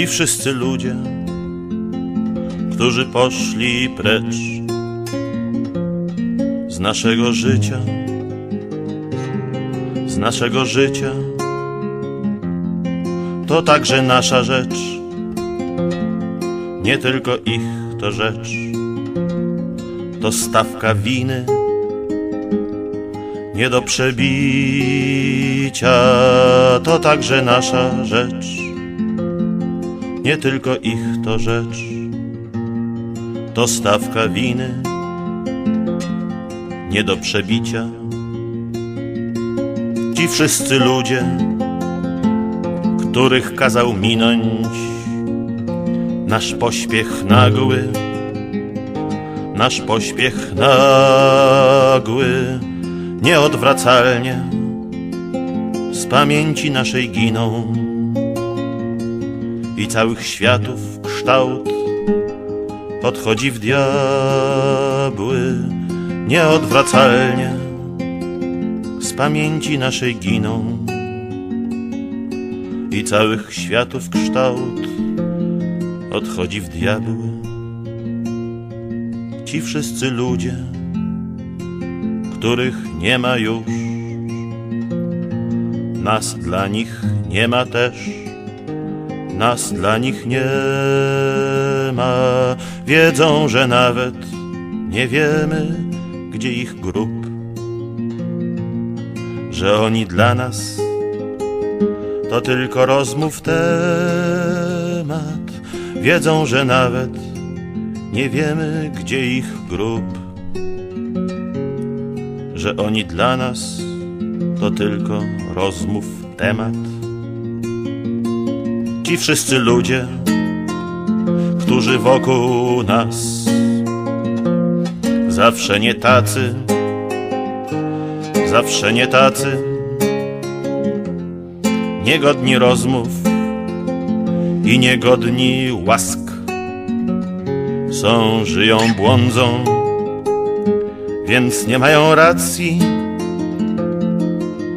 Ci wszyscy ludzie, którzy poszli precz z naszego życia, z naszego życia, to także nasza rzecz, nie tylko ich to rzecz, to stawka winy, nie do przebicia, to także nasza rzecz, nie tylko ich to rzecz, to stawka winy, nie do przebicia. Ci wszyscy ludzie, których kazał minąć nasz pośpiech nagły, nasz pośpiech nagły, nieodwracalnie z pamięci naszej giną i całych światów kształt. Odchodzi w diabły, nieodwracalnie z pamięci naszej giną. I całych światów kształt odchodzi w diabły. Ci wszyscy ludzie, których nie ma już, nas dla nich nie ma też, nas dla nich nie ma. Wiedzą, że nawet nie wiemy, gdzie ich grób, że oni dla nas to tylko rozmów temat. Wiedzą, że nawet nie wiemy, gdzie ich grób, że oni dla nas to tylko rozmów temat. Ci wszyscy ludzie, którzy wokół nas zawsze nie tacy, zawsze nie tacy, niegodni rozmów i niegodni łask. Są, żyją, błądzą, więc nie mają racji.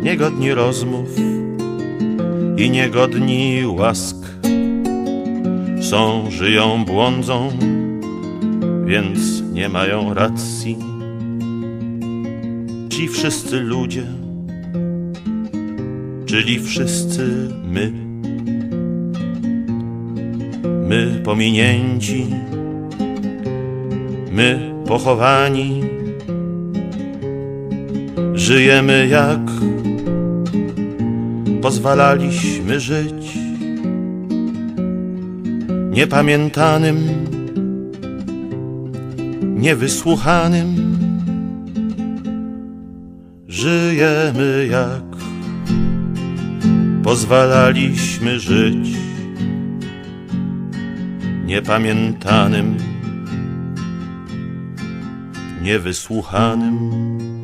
Niegodni rozmów i niegodni łask. Są, żyją, błądzą, więc nie mają racji. Ci wszyscy ludzie, czyli wszyscy my. My pominięci, my pochowani, żyjemy jak pozwalaliśmy żyć, niepamiętanym, niewysłuchanym. Żyjemy jak pozwalaliśmy żyć, niepamiętanym, niewysłuchanym.